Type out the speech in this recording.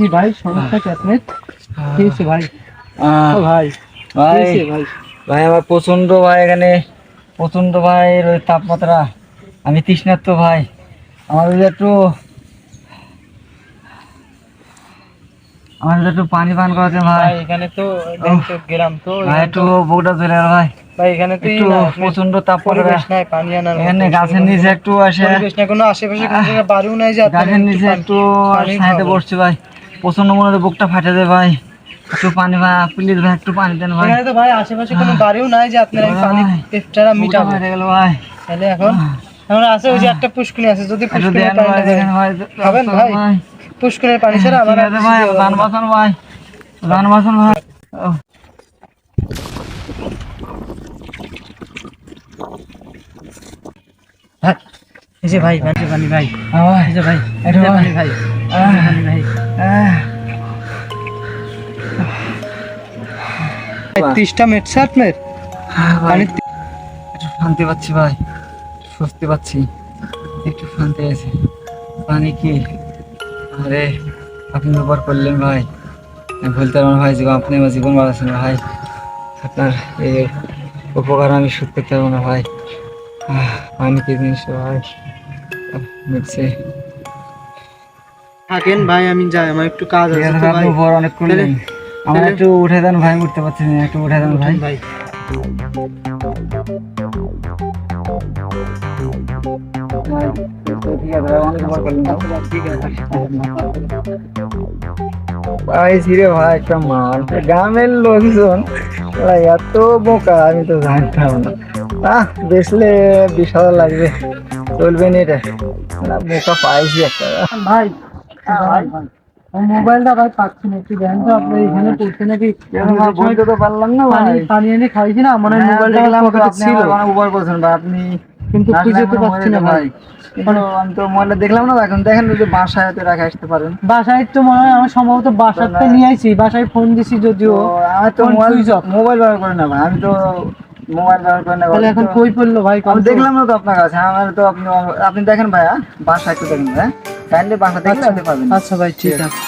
কি ভাই? সমস্যা কি আপনার? কি হয়েছে ভাই? ও ভাই ভাই ভাই? আমার প্রচণ্ড ভাই এখানে প্রচণ্ড ভাই তাপমাত্রা। আমি তৃষ্ণার্ত ভাই। আমার একটু আমার একটু পানি পান করাতে ভাই। ভাই এখানে তো গ্রাম তো ভাই একটু চলে গেল ভাই। ভাই এখানে তো একটু প্রচণ্ড তাপমাত্রা। পরিবেশ নাই পানি আনার এখানে গাছের নিচে একটু আসে। কোনো আশেপাশে কোনো বাড়িও নাই যে গাছের নিচে একটু সাইডে খাব। ভাই। প্রচণ্ড মনে হয় বুকটা ফাটে যায় ভাই। একটু পানি ভাই প্লিজ ভাই একটু পানি দেন ভাই। তো ভাই আশেপাশে কোনো বাড়িও নাই যে আপনার এই পানি ভাই। পেপটারা মিটাবো। ফাটে গেল ভাই। তাহলে এখন এখন আছে ওই যে একটা পুষ্কুনি আছে যদি একটু পুষ্কুনির দেন ভাই ভাই খাবেন ভাই? পুষ্কুনির পানি ছাড়া আমার আছে ভাই গান বাঁচান ভাই গান বাঁচান ভাই। ও, হ্যাঁ, এই যে ভাই পানি পানি ভাই। হ্যাঁ ভাই। এই যে ভাই ভাই। পানি ভাই। আহ, মেটছে আপনার? হ্যাঁ একটু শান্তি পাচ্ছি ভাই। স্বস্তি পাচ্ছি। একটু শান্তি আছে। পানি কি? আরে আপনি উপর করলেন ভাই। আমি বলতে পারব না ভাই জীবন আপনি আমার জীবন বাড়াচ্ছেন ভাই। আপনার এই উপকার আমি শোধ করতে পারব না ভাই। পানি কি জিনিস ভাই? মিটছে। থাকেন ভাই আমি যাই আমার একটু কাজ আছে ভাই, আপনি অনেক করলেন তাহলে- আমার একটু উঠে দেন ভাই উঠতে পারছি না একটু উঠে দেন ভাই। ভাই। ভাই, ছিরে ভাই। একটা মাল। গ্রামের লোকজন এত বোকা আমি তো জানতাম না। আহ বেচলে বিশ হাজার লাগবে। চলবে না এটা। বোকা পাইছি একটা। ভাই মোবাইলটা ভাই পাচ্ছি না একটু দেন তো আপনার এখানে নাকি? বলতে তো পারলাম না ভাই। পানি এনে খাইছি না মনে হয় হ্যাঁ, মোবাইলটা আমার তো আপনি আমার ভাই আপনি কিন্তু খুঁজে তো পাচ্ছি না ভাই। আমি তো মোবাইলটা দেখলাম না এখন দেখেন যদি বাসায় হয়তো রাখে আসতে পারেন। বাসায় তো মনে হয় আমার সম্ভবত বাসাতে নিয়ে আইছি বাসায় ফোন দিছি যদিও। তো আমি তো মোবাইল মোবাইল ব্যবহার করি না ভাই আমি তো মোবাইল ব্যবহার করি না তাহলে এখন কই পড়ল ভাই? দেখলাম না তো আপনার কাছে আমার তো আপনি আপনি দেখেন ভাইয়া বাসা একটু দেখেন ভাই। কাইন্ডলি বাংলা দেখলে পাবেন। আচ্ছা ভাই ঠিক আছে।